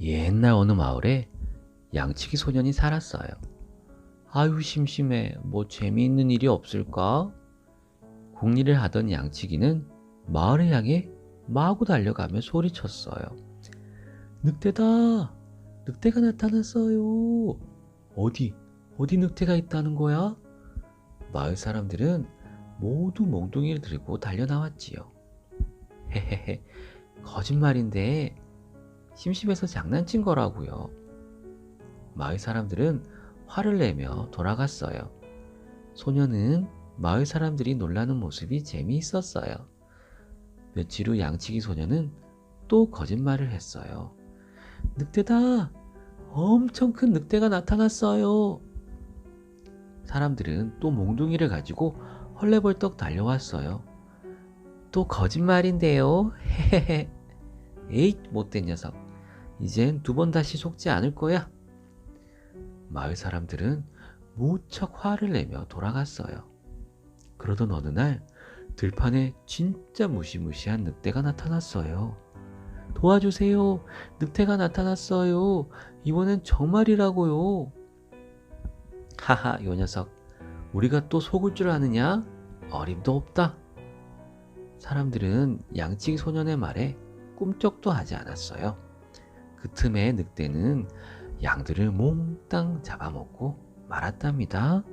옛날 어느 마을에 양치기 소년이 살았어요. 아유, 심심해. 뭐 재미있는 일이 없을까? 공리를 하던 양치기는 마을을 향해 마구 달려가며 소리쳤어요. 늑대다! 늑대가 나타났어요. 어디, 어디 늑대가 있다는 거야? 마을 사람들은 모두 몽둥이를 들고 달려 나왔지요. 헤헤헤, 거짓말인데 심심해서 장난친 거라고요. 마을 사람들은 화를 내며 돌아갔어요. 소녀는 마을 사람들이 놀라는 모습이 재미있었어요. 며칠 후 양치기 소녀는 또 거짓말을 했어요. 늑대다! 엄청 큰 늑대가 나타났어요. 사람들은 또 몽둥이를 가지고 헐레벌떡 달려왔어요. 또 거짓말인데요. 헤헤헤. 에잇, 못된 녀석. 이젠 두 번 다시 속지 않을 거야. 마을 사람들은 무척 화를 내며 돌아갔어요. 그러던 어느 날 들판에 진짜 무시무시한 늑대가 나타났어요. 도와주세요. 늑대가 나타났어요. 이번엔 정말이라고요. 하하, 요 녀석. 우리가 또 속을 줄 아느냐? 어림도 없다. 사람들은 양치기 소년의 말에 꿈쩍도 하지 않았어요. 그 틈에 늑대는 양들을 몽땅 잡아먹고 말았답니다.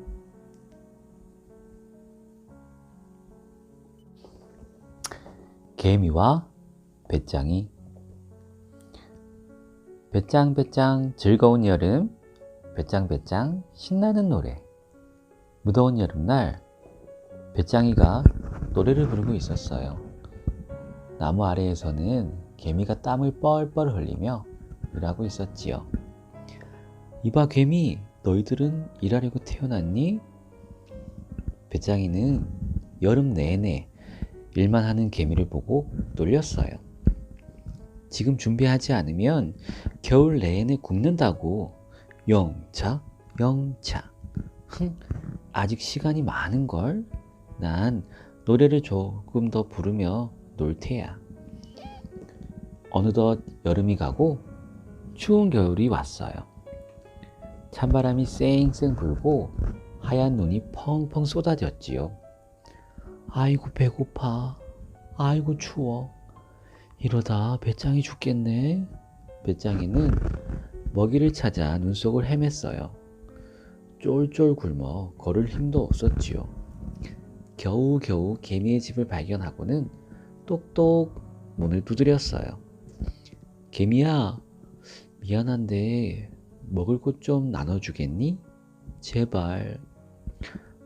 개미와 배짱이 배짱 배짱 즐거운 여름 배짱 배짱 신나는 노래 무더운 여름날 배짱이가 노래를 부르고 있었어요. 나무 아래에서는 개미가 땀을 뻘뻘 흘리며 일하고 있었지요. 이봐 개미 너희들은 일하려고 태어났니? 배짱이는 여름 내내 일만 하는 개미를 보고 놀렸어요. 지금 준비하지 않으면 겨울 내내 굶는다고. 영차, 영차. 흥, 아직 시간이 많은걸? 난 노래를 조금 더 부르며 놀 테야. 어느덧 여름이 가고 추운 겨울이 왔어요. 찬바람이 쌩쌩 불고 하얀 눈이 펑펑 쏟아졌지요. 아이고 배고파. 아이고 추워. 이러다 배짱이 죽겠네. 배짱이는 먹이를 찾아 눈 속을 헤맸어요. 쫄쫄 굶어 걸을 힘도 없었지요. 겨우겨우 개미의 집을 발견하고는 똑똑 문을 두드렸어요. 개미야, 미안한데 먹을 것 좀 나눠주겠니? 제발.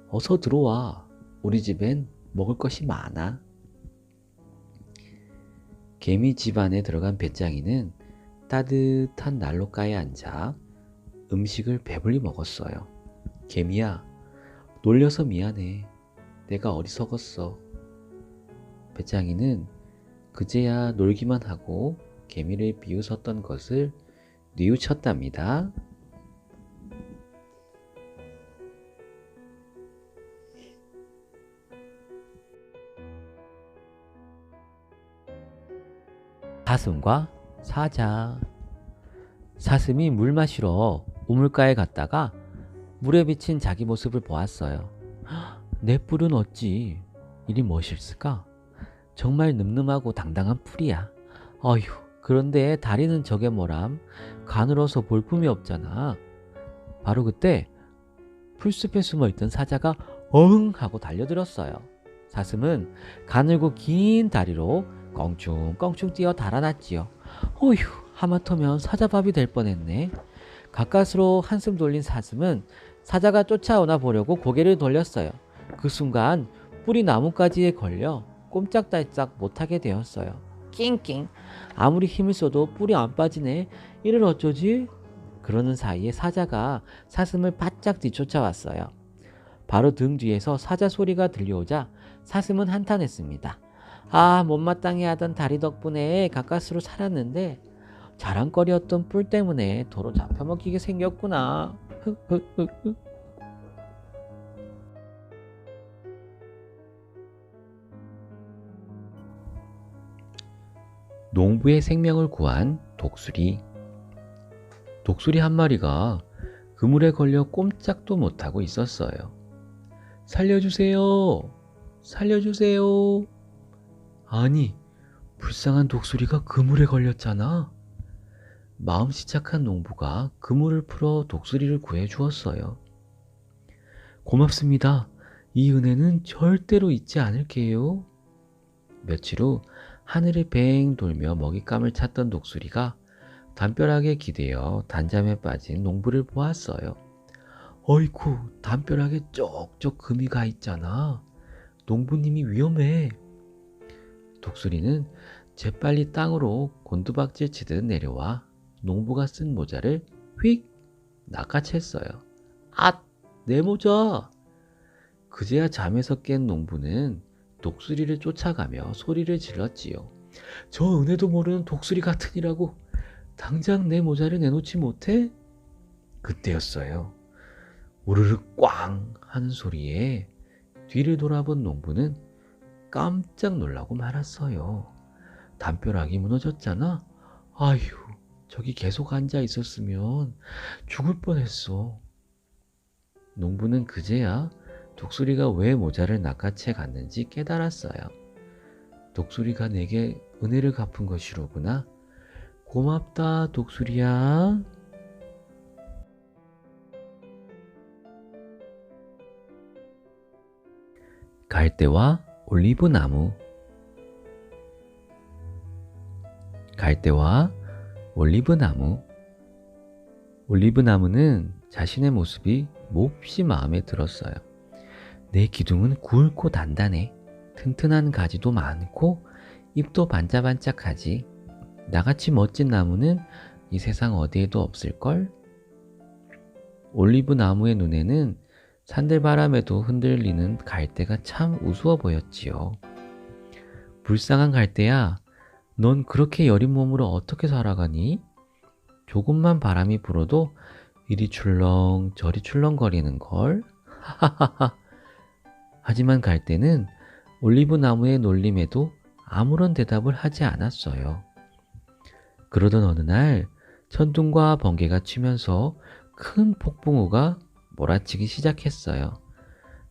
어서 들어와. 우리 집엔 먹을 것이 많아. 개미 집 안에 들어간 배짱이는 따뜻한 난로가에 앉아 음식을 배불리 먹었어요. 개미야, 놀려서 미안해. 내가 어리석었어. 배짱이는 그제야 놀기만 하고 개미를 비웃었던 것을 뉘우쳤답니다. 사슴과 사자 사슴이 물 마시러 우물가에 갔다가 물에 비친 자기 모습을 보았어요. 내 뿔은 어찌 이리 멋있을까? 정말 늠름하고 당당한 풀이야. 어휴, 그런데 다리는 저게 뭐람? 가늘어서 볼품이 없잖아. 바로 그때 풀숲에 숨어 있던 사자가 어흥 하고 달려들었어요. 사슴은 가늘고 긴 다리로 껑충껑충 뛰어 달아났지요. 어휴, 하마터면 사자밥이 될 뻔했네. 가까스로 한숨 돌린 사슴은 사자가 쫓아오나 보려고 고개를 돌렸어요. 그 순간 뿔이 나뭇가지에 걸려 꼼짝달싹 못하게 되었어요. 낑낑. 아무리 힘을 써도 뿔이 안 빠지네. 이를 어쩌지? 그러는 사이에 사자가 사슴을 바짝 뒤쫓아왔어요. 바로 등 뒤에서 사자 소리가 들려오자 사슴은 한탄했습니다. 아, 못마땅해 하던 다리 덕분에 가까스로 살았는데 자랑거리였던 뿔 때문에 도로 잡혀먹히게 생겼구나. 흑흑흑흑. 농부의 생명을 구한 독수리. 독수리 한 마리가 그물에 걸려 꼼짝도 못하고 있었어요. 살려주세요! 살려주세요! 아니, 불쌍한 독수리가 그물에 걸렸잖아. 마음씨 착한 농부가 그물을 풀어 독수리를 구해 주었어요. 고맙습니다. 이 은혜는 절대로 잊지 않을게요. 며칠 후 하늘을 뱅 돌며 먹잇감을 찾던 독수리가 담벼락에 기대어 단잠에 빠진 농부를 보았어요. 어이쿠, 담벼락에 쪽쪽 금이 가 있잖아. 농부님이 위험해. 독수리는 재빨리 땅으로 곤두박질 치듯 내려와 농부가 쓴 모자를 휙 낚아챘어요. 앗! 내 모자! 그제야 잠에서 깬 농부는 독수리를 쫓아가며 소리를 질렀지요. 저 은혜도 모르는 독수리 같으니라고 당장 내 모자를 내놓지 못해? 그때였어요. 우르르 꽝 하는 소리에 뒤를 돌아본 농부는 깜짝 놀라고 말았어요. 담벼락이 무너졌잖아. 아휴, 저기 계속 앉아 있었으면 죽을 뻔했어. 농부는 그제야 독수리가 왜 모자를 낚아채 갔는지 깨달았어요. 독수리가 내게 은혜를 갚은 것이로구나. 고맙다, 독수리야. 갈대와 올리브 나무 갈대와 올리브 나무 올리브 나무는 자신의 모습이 몹시 마음에 들었어요. 내 기둥은 굵고 단단해. 튼튼한 가지도 많고 잎도 반짝반짝하지. 나같이 멋진 나무는 이 세상 어디에도 없을걸? 올리브 나무의 눈에는 산들바람에도 흔들리는 갈대가 참 우스워 보였지요. 불쌍한 갈대야, 넌 그렇게 여린 몸으로 어떻게 살아가니? 조금만 바람이 불어도 이리 출렁 저리 출렁거리는 걸. 하하하하. 하지만 갈대는 올리브 나무의 놀림에도 아무런 대답을 하지 않았어요. 그러던 어느 날 천둥과 번개가 치면서 큰 폭풍우가 몰아치기 시작했어요.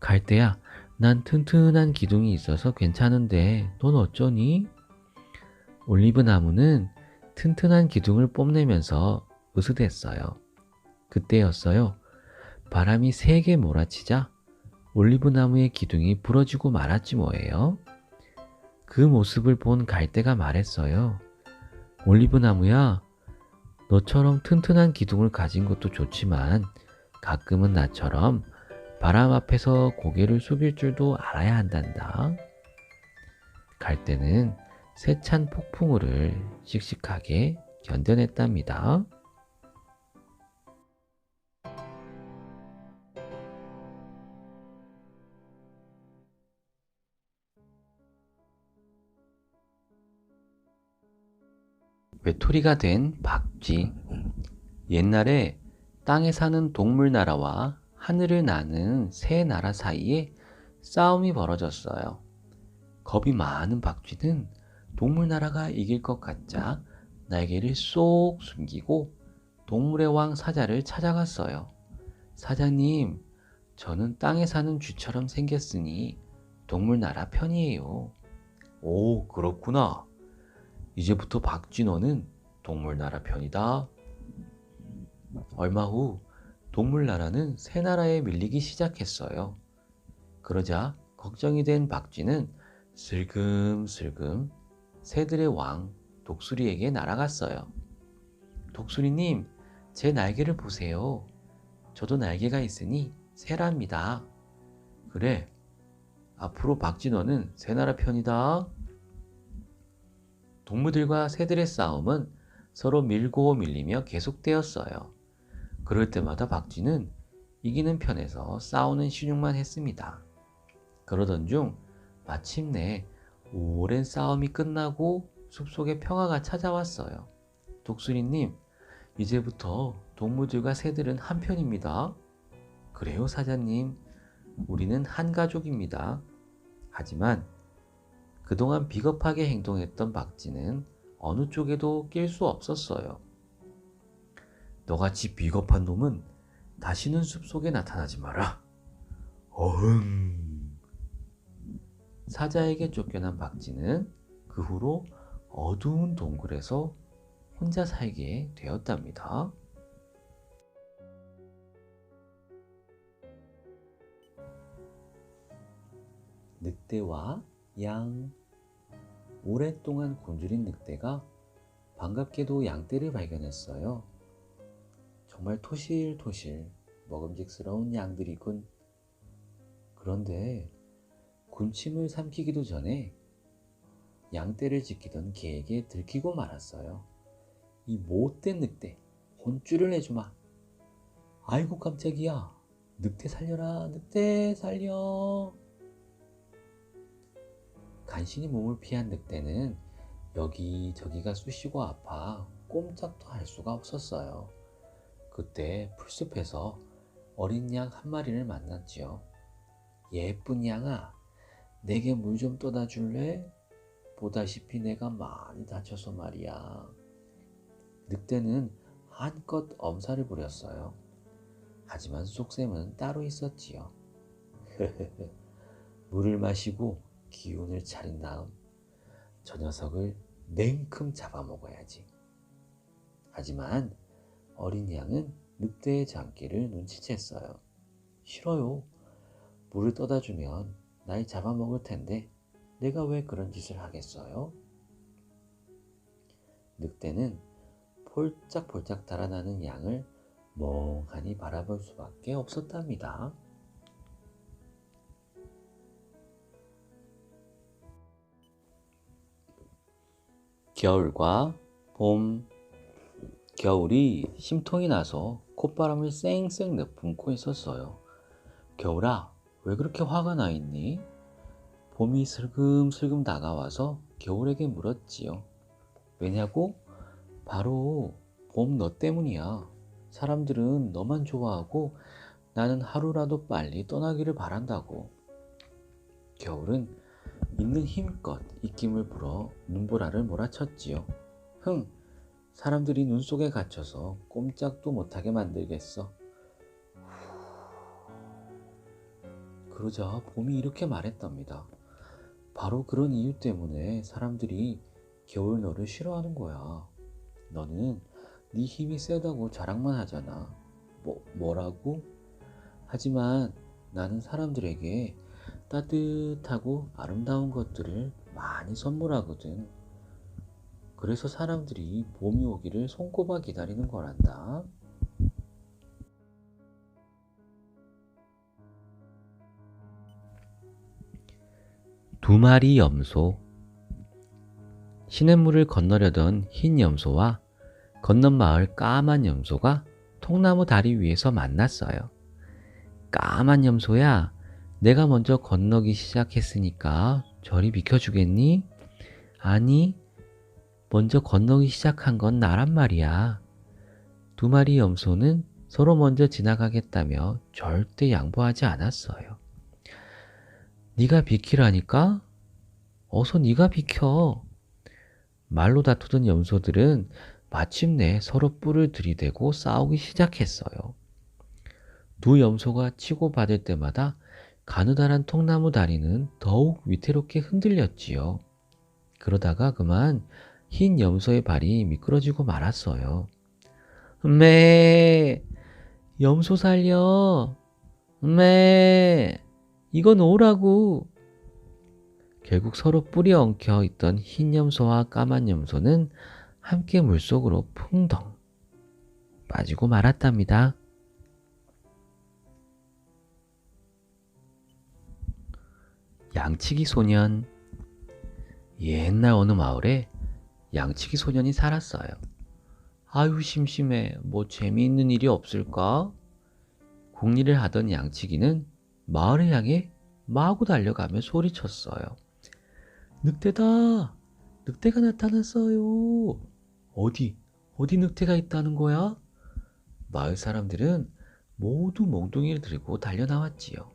갈대야, 난 튼튼한 기둥이 있어서 괜찮은데 넌 어쩌니? 올리브 나무는 튼튼한 기둥을 뽐내면서 으스댔어요. 그때였어요. 바람이 세게 몰아치자 올리브 나무의 기둥이 부러지고 말았지 뭐예요. 그 모습을 본 갈대가 말했어요. 올리브 나무야, 너처럼 튼튼한 기둥을 가진 것도 좋지만 가끔은 나처럼 바람 앞에서 고개를 숙일 줄도 알아야 한단다. 갈대는 세찬 폭풍우를 씩씩하게 견뎌냈답니다. 외톨이가 된 박쥐. 옛날에 땅에 사는 동물 나라와 하늘을 나는 새 나라 사이에 싸움이 벌어졌어요. 겁이 많은 박쥐는 동물 나라가 이길 것 같자 날개를 쏙 숨기고 동물의 왕 사자를 찾아갔어요. 사자님, 저는 땅에 사는 쥐처럼 생겼으니 동물 나라 편이에요. 오, 그렇구나. 이제부터 박쥐 너는 동물 나라 편이다. 얼마 후 동물 나라는 새 나라에 밀리기 시작했어요. 그러자 걱정이 된 박쥐는 슬금슬금 새들의 왕 독수리에게 날아갔어요. 독수리님, 제 날개를 보세요. 저도 날개가 있으니 새랍니다. 그래, 앞으로 박쥐 너는 새나라 편이다. 동무들과 새들의 싸움은 서로 밀고 밀리며 계속되었어요. 그럴 때마다 박쥐는 이기는 편에서 싸우는 신용만 했습니다. 그러던 중 마침내 오랜 싸움이 끝나고 숲속에 평화가 찾아왔어요. 독수리님, 이제부터 동무들과 새들은 한편입니다. 그래요, 사자님. 우리는 한 가족입니다. 하지만 그동안 비겁하게 행동했던 박쥐는 어느 쪽에도 낄 수 없었어요. 너같이 비겁한 놈은 다시는 숲속에 나타나지 마라. 어흥. 사자에게 쫓겨난 박쥐는 그 후로 어두운 동굴에서 혼자 살게 되었답니다. 늑대와 양 오랫동안 굶주린 늑대가 반갑게도 양떼를 발견했어요. 정말 토실토실 먹음직스러운 양들이군. 그런데 군침을 삼키기도 전에 양떼를 지키던 개에게 들키고 말았어요. 이 못된 늑대, 혼쭐을 내주마. 아이고 깜짝이야. 늑대 살려라, 늑대 살려. 간신히 몸을 피한 늑대는 여기저기가 쑤시고 아파 꼼짝도 할 수가 없었어요. 그때 풀숲에서 어린 양 한 마리를 만났지요. 예쁜 양아, 내게 물 좀 떠다 줄래? 보다시피 내가 많이 다쳐서 말이야. 늑대는 한껏 엄살을 부렸어요. 하지만 속셈은 따로 있었지요. 물을 마시고 기운을 차린 다음 저 녀석을 냉큼 잡아먹어야지. 하지만 어린 양은 늑대의 장기를 눈치챘어요. 싫어요. 물을 떠다 주면 날 잡아먹을 텐데 내가 왜 그런 짓을 하겠어요? 늑대는 폴짝폴짝 달아나는 양을 멍하니 바라볼 수밖에 없었답니다. 겨울과 봄 겨울이 심통이 나서 콧바람을 쌩쌩 내뿜고 있었어요. 겨울아, 왜 그렇게 화가 나 있니? 봄이 슬금슬금 다가와서 겨울에게 물었지요. 왜냐고? 바로 봄 너 때문이야. 사람들은 너만 좋아하고 나는 하루라도 빨리 떠나기를 바란다고. 겨울은 있는 힘껏 입김을 불어 눈보라를 몰아쳤지요. 흥, 사람들이 눈 속에 갇혀서 꼼짝도 못하게 만들겠어. 그러자 봄이 이렇게 말했답니다. 바로 그런 이유 때문에 사람들이 겨울 너를 싫어하는 거야. 너는 네 힘이 세다고 자랑만 하잖아. 뭐, 뭐라고? 하지만 나는 사람들에게 따뜻하고 아름다운 것들을 많이 선물하거든. 그래서 사람들이 봄이 오기를 손꼽아 기다리는 거란다. 두 마리 염소 시냇물을 건너려던 흰 염소와 건넌 마을 까만 염소가 통나무 다리 위에서 만났어요. 까만 염소야, 내가 먼저 건너기 시작했으니까 저리 비켜주겠니? 아니, 먼저 건너기 시작한 건 나란 말이야. 두 마리 염소는 서로 먼저 지나가겠다며 절대 양보하지 않았어요. 네가 비키라니까? 어서 네가 비켜. 말로 다투던 염소들은 마침내 서로 뿔을 들이대고 싸우기 시작했어요. 두 염소가 치고받을 때마다 가느다란 통나무 다리는 더욱 위태롭게 흔들렸지요. 그러다가 그만 흰 염소의 발이 미끄러지고 말았어요. 매 염소 살려 매 이건 오라고 결국 서로 뿌리 엉켜 있던 흰 염소와 까만 염소는 함께 물속으로 풍덩 빠지고 말았답니다. 양치기 소년 옛날 어느 마을에 양치기 소년이 살았어요. 아유 심심해 뭐 재미있는 일이 없을까? 궁리를 하던 양치기는 마을을 향해 마구 달려가며 소리쳤어요. 늑대다! 늑대가 나타났어요! 어디, 어디 늑대가 있다는 거야? 마을 사람들은 모두 몽둥이를 들고 달려나왔지요.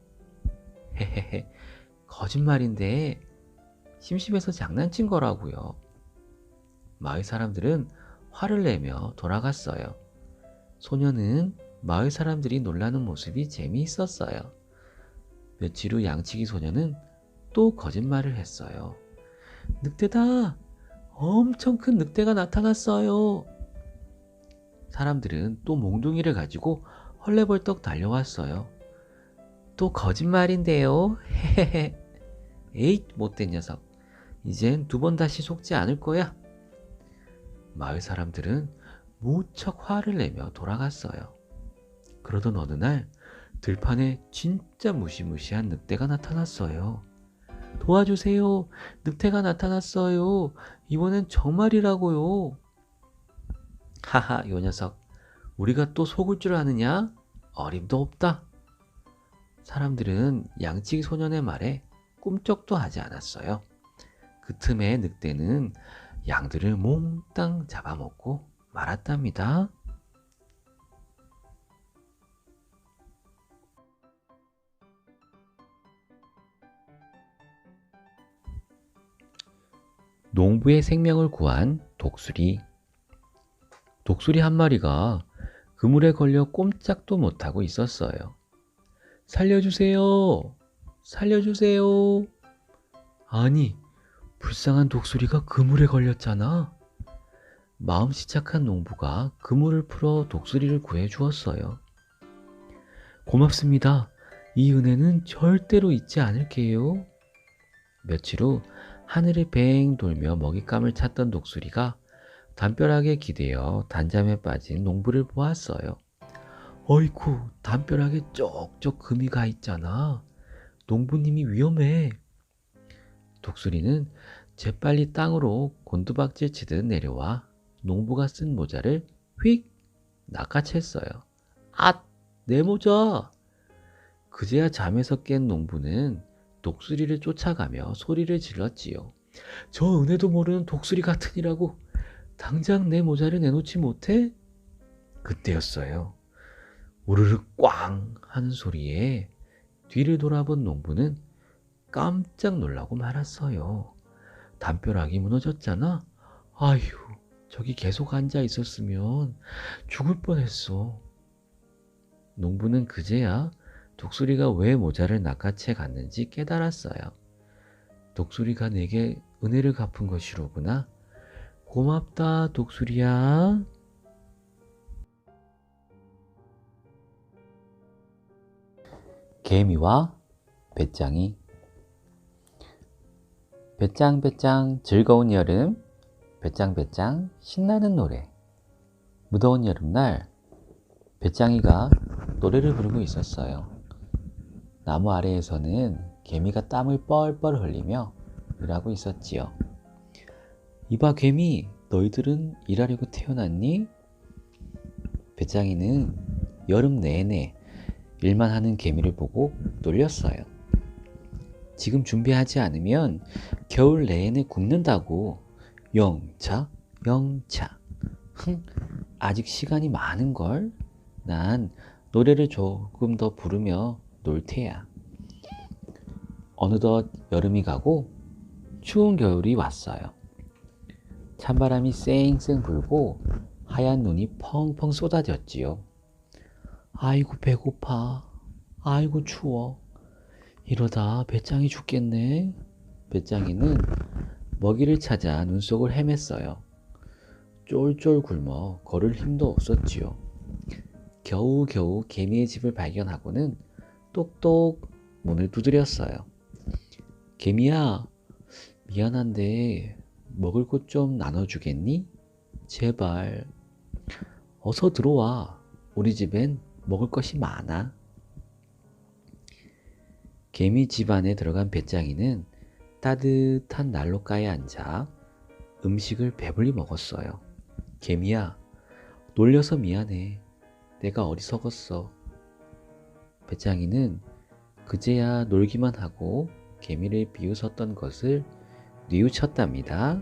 헤헤헤, 거짓말인데 심심해서 장난친 거라고요. 마을 사람들은 화를 내며 돌아갔어요. 소녀는 마을 사람들이 놀라는 모습이 재미있었어요. 며칠 후 양치기 소녀는 또 거짓말을 했어요. 늑대다! 엄청 큰 늑대가 나타났어요. 사람들은 또 몽둥이를 가지고 헐레벌떡 달려왔어요. 또 거짓말인데요. 헤헤헤. 에잇, 못된 녀석. 이젠 두 번 다시 속지 않을 거야. 마을 사람들은 무척 화를 내며 돌아갔어요. 그러던 어느 날 들판에 진짜 무시무시한 늑대가 나타났어요. 도와주세요. 늑대가 나타났어요. 이번엔 정말이라고요. 하하, 요 녀석. 우리가 또 속을 줄 아느냐? 어림도 없다. 사람들은 양치기 소년의 말에 꿈쩍도 하지 않았어요. 그 틈에 늑대는 양들을 몽땅 잡아먹고 말았답니다. 농부의 생명을 구한 독수리. 독수리 한 마리가 그물에 걸려 꼼짝도 못하고 있었어요. 살려주세요! 살려주세요! 아니, 불쌍한 독수리가 그물에 걸렸잖아. 마음씨 착한 농부가 그물을 풀어 독수리를 구해 주었어요. 고맙습니다. 이 은혜는 절대로 잊지 않을게요. 며칠 후 하늘을 뱅 돌며 먹잇감을 찾던 독수리가 담벼락에 기대어 단잠에 빠진 농부를 보았어요. 어이쿠, 담벼락에 쪽쪽 금이 가 있잖아. 농부님이 위험해. 독수리는 재빨리 땅으로 곤두박질 치듯 내려와 농부가 쓴 모자를 휙 낚아챘어요. 앗! 내 모자! 그제야 잠에서 깬 농부는 독수리를 쫓아가며 소리를 질렀지요. 저 은혜도 모르는 독수리 같으니라고 당장 내 모자를 내놓지 못해? 그때였어요. 우르르 꽝 하는 소리에 뒤를 돌아본 농부는 깜짝 놀라고 말았어요. 담벼락이 무너졌잖아. 아휴, 저기 계속 앉아 있었으면 죽을 뻔했어. 농부는 그제야 독수리가 왜 모자를 낚아채 갔는지 깨달았어요. 독수리가 내게 은혜를 갚은 것이로구나. 고맙다, 독수리야. 개미와 배짱이 배짱배짱 즐거운 여름 배짱 배짱 신나는 노래 무더운 여름날 배짱이가 노래를 부르고 있었어요. 나무 아래에서는 개미가 땀을 뻘뻘 흘리며 일하고 있었지요. 이봐 개미 너희들은 일하려고 태어났니? 배짱이는 여름 내내 일만 하는 개미를 보고 놀렸어요. 지금 준비하지 않으면 겨울 내내 굶는다고. 영차, 영차. 흥, 아직 시간이 많은걸? 난 노래를 조금 더 부르며 놀 테야. 어느덧 여름이 가고 추운 겨울이 왔어요. 찬바람이 쌩쌩 불고 하얀 눈이 펑펑 쏟아졌지요. 아이고 배고파. 아이고 추워. 이러다 배짱이 죽겠네. 배짱이는 먹이를 찾아 눈 속을 헤맸어요. 쫄쫄 굶어 걸을 힘도 없었지요. 겨우겨우 개미의 집을 발견하고는 똑똑 문을 두드렸어요. 개미야, 미안한데 먹을 것 좀 나눠주겠니? 제발. 어서 들어와. 우리 집엔 먹을 것이 많아. 개미 집 안에 들어간 배짱이는 따뜻한 난로가에 앉아 음식을 배불리 먹었어요. 개미야, 놀려서 미안해. 내가 어리석었어. 배짱이는 그제야 놀기만 하고 개미를 비웃었던 것을 뉘우쳤답니다.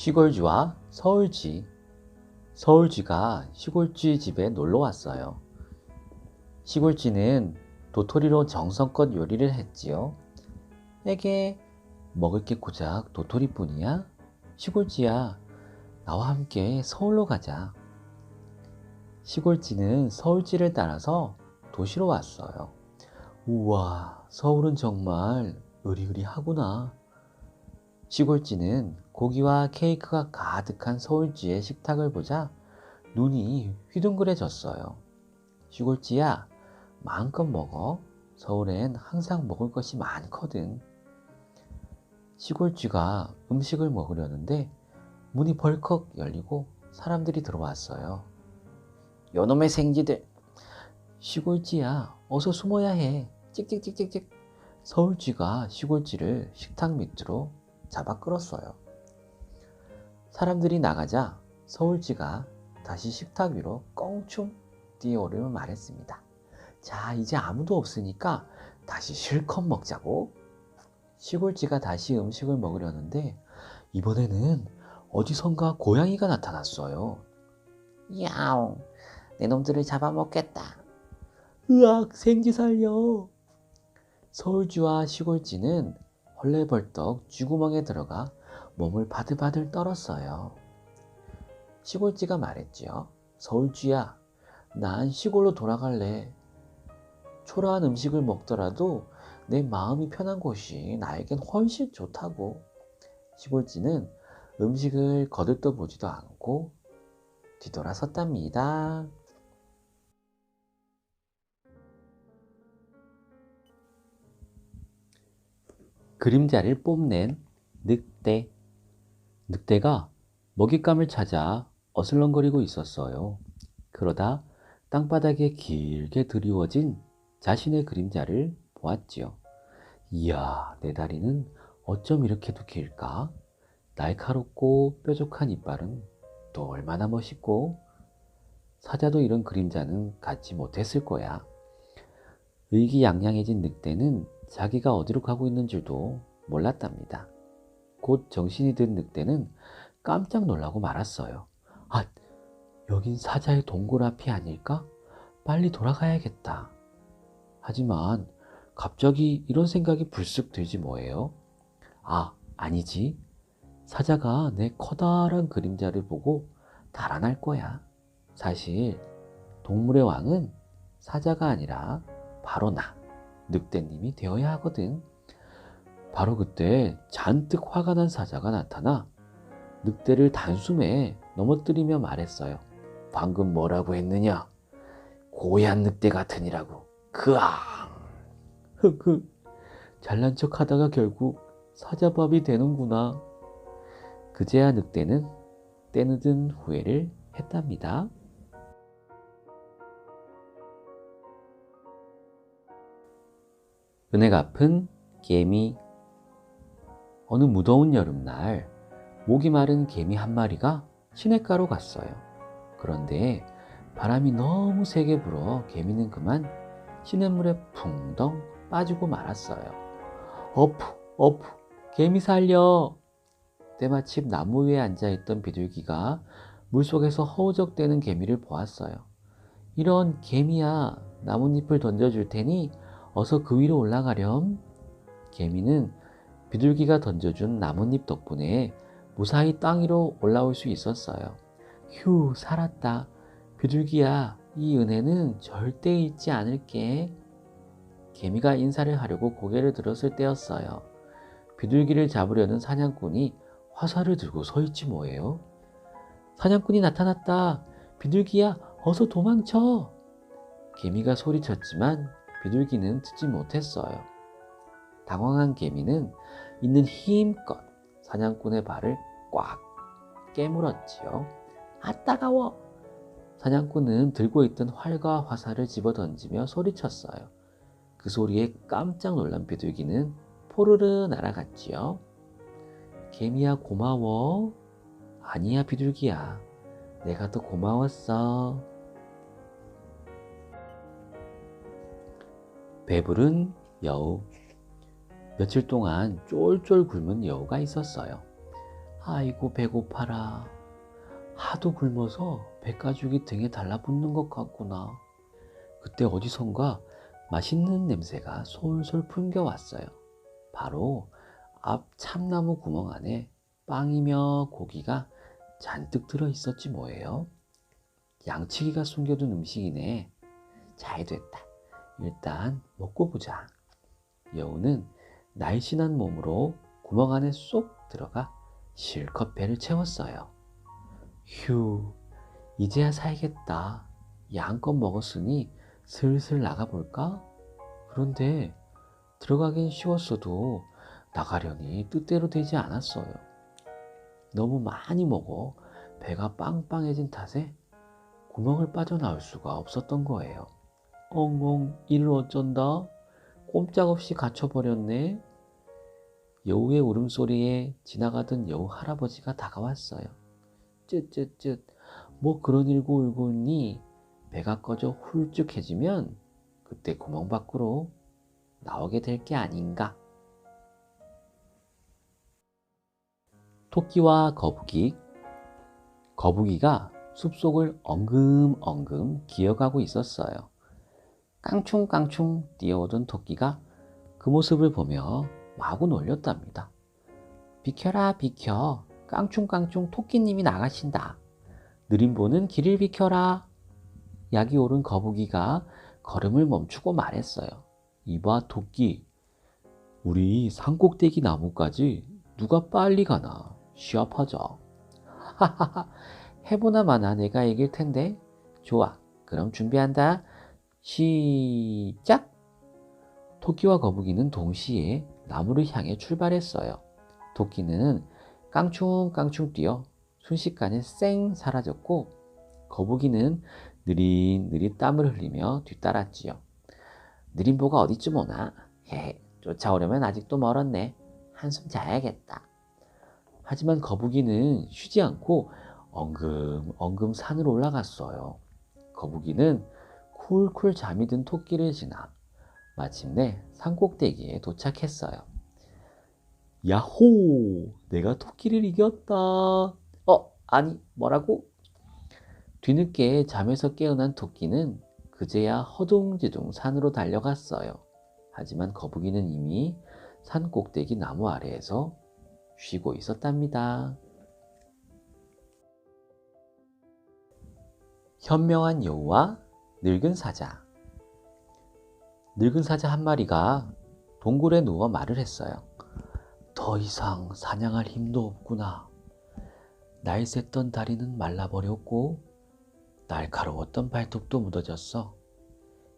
시골쥐와 서울쥐. 서울쥐가 시골쥐 집에 놀러 왔어요. 시골쥐는 도토리로 정성껏 요리를 했지요. 에게, 먹을 게 고작 도토리뿐이야? 시골쥐야, 나와 함께 서울로 가자. 시골쥐는 서울쥐를 따라서 도시로 왔어요. 우와, 서울은 정말 으리으리하구나. 시골쥐는 고기와 케이크가 가득한 서울쥐의 식탁을 보자 눈이 휘둥그레졌어요. 시골쥐야, 마음껏 먹어. 서울엔 항상 먹을 것이 많거든. 시골쥐가 음식을 먹으려는데 문이 벌컥 열리고 사람들이 들어왔어요. 요놈의 생쥐들. 시골쥐야, 어서 숨어야 해. 찍찍찍찍찍. 서울쥐가 시골쥐를 식탁 밑으로 잡아 끌었어요. 사람들이 나가자 서울쥐가 다시 식탁 위로 껑충 뛰어오르며 말했습니다. 자, 이제 아무도 없으니까 다시 실컷 먹자고. 시골쥐가 다시 음식을 먹으려는데 이번에는 어디선가 고양이가 나타났어요. 야옹, 내 놈들을 잡아먹겠다. 으악, 생쥐 살려. 서울쥐와 시골쥐는 헐레벌떡 쥐구멍에 들어가 몸을 바들바들 떨었어요. 시골쥐가 말했지요. 서울쥐야, 난 시골로 돌아갈래. 초라한 음식을 먹더라도 내 마음이 편한 곳이 나에겐 훨씬 좋다고. 시골쥐는 음식을 거들떠 보지도 않고 뒤돌아섰답니다. 그림자를 뽐낸 늑대. 늑대가 먹잇감을 찾아 어슬렁거리고 있었어요. 그러다 땅바닥에 길게 드리워진 자신의 그림자를 보았지요. 이야, 내 다리는 어쩜 이렇게도 길까? 날카롭고 뾰족한 이빨은 또 얼마나 멋있고 사자도 이런 그림자는 갖지 못했을 거야. 의기양양해진 늑대는 자기가 어디로 가고 있는 줄도 몰랐답니다. 곧 정신이 든 늑대는 깜짝 놀라고 말았어요. 아, 여긴 사자의 동굴 앞이 아닐까? 빨리 돌아가야겠다. 하지만 갑자기 이런 생각이 불쑥 들지 뭐예요? 아, 아니지. 사자가 내 커다란 그림자를 보고 달아날 거야. 사실 동물의 왕은 사자가 아니라 바로 나, 늑대님이 되어야 하거든. 바로 그때 잔뜩 화가 난 사자가 나타나 늑대를 단숨에 넘어뜨리며 말했어요. 방금 뭐라고 했느냐? 고얀 늑대 같으니라고. 그아! 흑흑. 잘난 척 하다가 결국 사자밥이 되는구나. 그제야 늑대는 때늦은 후회를 했답니다. 은혜 갚은 개미 어느 무더운 여름날 목이 마른 개미 한 마리가 시냇가로 갔어요. 그런데 바람이 너무 세게 불어 개미는 그만 시냇물에 붕덩 빠지고 말았어요. 어프, 어프, 개미 살려! 때마침 나무 위에 앉아있던 비둘기가 물속에서 허우적대는 개미를 보았어요. 이런 개미야, 나뭇잎을 던져줄 테니 어서 그 위로 올라가렴. 개미는 비둘기가 던져준 나뭇잎 덕분에 무사히 땅 위로 올라올 수 있었어요. 휴, 살았다. 비둘기야, 이 은혜는 절대 잊지 않을게. 개미가 인사를 하려고 고개를 들었을 때였어요. 비둘기를 잡으려는 사냥꾼이 화살을 들고 서 있지 뭐예요. 사냥꾼이 나타났다. 비둘기야, 어서 도망쳐. 개미가 소리쳤지만 비둘기는 듣지 못했어요. 당황한 개미는 있는 힘껏 사냥꾼의 발을 꽉 깨물었지요. 아 따가워! 사냥꾼은 들고 있던 활과 화살을 집어 던지며 소리쳤어요. 그 소리에 깜짝 놀란 비둘기는 포르르 날아갔지요. 개미야 고마워. 아니야 비둘기야. 내가 더 고마웠어. 배부른 여우. 며칠 동안 쫄쫄 굶은 여우가 있었어요. 아이고 배고파라. 하도 굶어서 배가죽이 등에 달라붙는 것 같구나. 그때 어디선가 맛있는 냄새가 솔솔 풍겨왔어요. 바로 앞 참나무 구멍 안에 빵이며 고기가 잔뜩 들어 있었지 뭐예요? 양치기가 숨겨둔 음식이네. 잘 됐다. 일단 먹고 보자. 여우는 날씬한 몸으로 구멍 안에 쏙 들어가 실컷 배를 채웠어요. 휴, 이제야 살겠다. 양껏 먹었으니 슬슬 나가볼까? 그런데 들어가긴 쉬웠어도 나가려니 뜻대로 되지 않았어요. 너무 많이 먹어 배가 빵빵해진 탓에 구멍을 빠져나올 수가 없었던 거예요. 엉엉 이를 어쩐다? 꼼짝없이 갇혀버렸네. 여우의 울음소리에 지나가던 여우 할아버지가 다가왔어요. 쯧쯧쯧 뭐 그런 일고 울고 있니? 배가 꺼져 훌쭉해지면 그때 구멍 밖으로 나오게 될 게 아닌가. 토끼와 거북이 거북이가 숲속을 엉금엉금 기어가고 있었어요. 깡충깡충 뛰어오던 토끼가 그 모습을 보며 마구 놀렸답니다. 비켜라 비켜 깡충깡충 토끼님이 나가신다. 느림보는 길을 비켜라. 약이 오른 거북이가 걸음을 멈추고 말했어요. 이봐 토끼 우리 산꼭대기 나무까지 누가 빨리 가나 시합하자. 하하하 해보나 마나 내가 이길 텐데. 좋아 그럼 준비한다. 시작! 토끼와 거북이는 동시에 나무를 향해 출발했어요. 토끼는 깡충깡충 뛰어 순식간에 쌩 사라졌고 거북이는 느릿느릿 땀을 흘리며 뒤따랐지요. 느림보가 어디쯤 오나? 헤헤, 쫓아오려면 아직도 멀었네. 한숨 자야겠다. 하지만 거북이는 쉬지 않고 엉금엉금 산으로 올라갔어요. 거북이는 쿨쿨 잠이 든 토끼를 지나 마침내 산꼭대기에 도착했어요. 야호! 내가 토끼를 이겼다. 어, 아니, 뭐라고? 뒤늦게 잠에서 깨어난 토끼는 그제야 허둥지둥 산으로 달려갔어요. 하지만 거북이는 이미 산 꼭대기 나무 아래에서 쉬고 있었답니다. 현명한 여우와 늙은 사자. 늙은 사자 한 마리가 동굴에 누워 말을 했어요. 더 이상 사냥할 힘도 없구나. 날쌔던 다리는 말라버렸고 날카로웠던 발톱도 묻어졌어.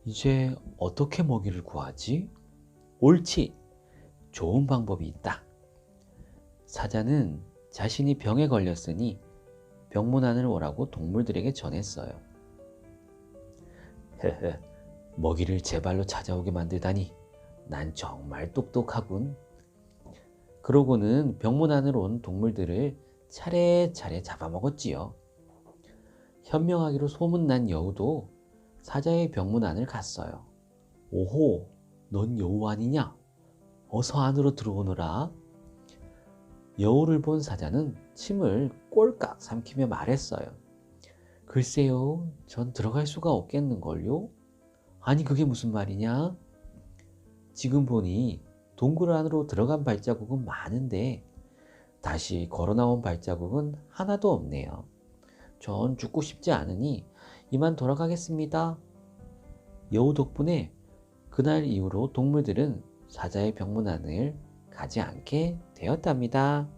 이제 어떻게 먹이를 구하지? 옳지. 좋은 방법이 있다. 사자는 자신이 병에 걸렸으니 병문안을 오라고 동물들에게 전했어요. 먹이를 제 발로 찾아오게 만들다니 난 정말 똑똑하군. 그러고는 병문 안으로 온 동물들을 차례차례 잡아먹었지요. 현명하기로 소문난 여우도 사자의 병문 안을 갔어요. 오호, 넌 여우 아니냐? 어서 안으로 들어오너라. 여우를 본 사자는 침을 꼴깍 삼키며 말했어요. 글쎄요, 전 들어갈 수가 없겠는걸요? 아니, 그게 무슨 말이냐? 지금 보니 동굴 안으로 들어간 발자국은 많은데 다시 걸어 나온 발자국은 하나도 없네요. 전 죽고 싶지 않으니 이만 돌아가겠습니다. 여우 덕분에 그날 이후로 동물들은 사자의 병문안을 가지 않게 되었답니다.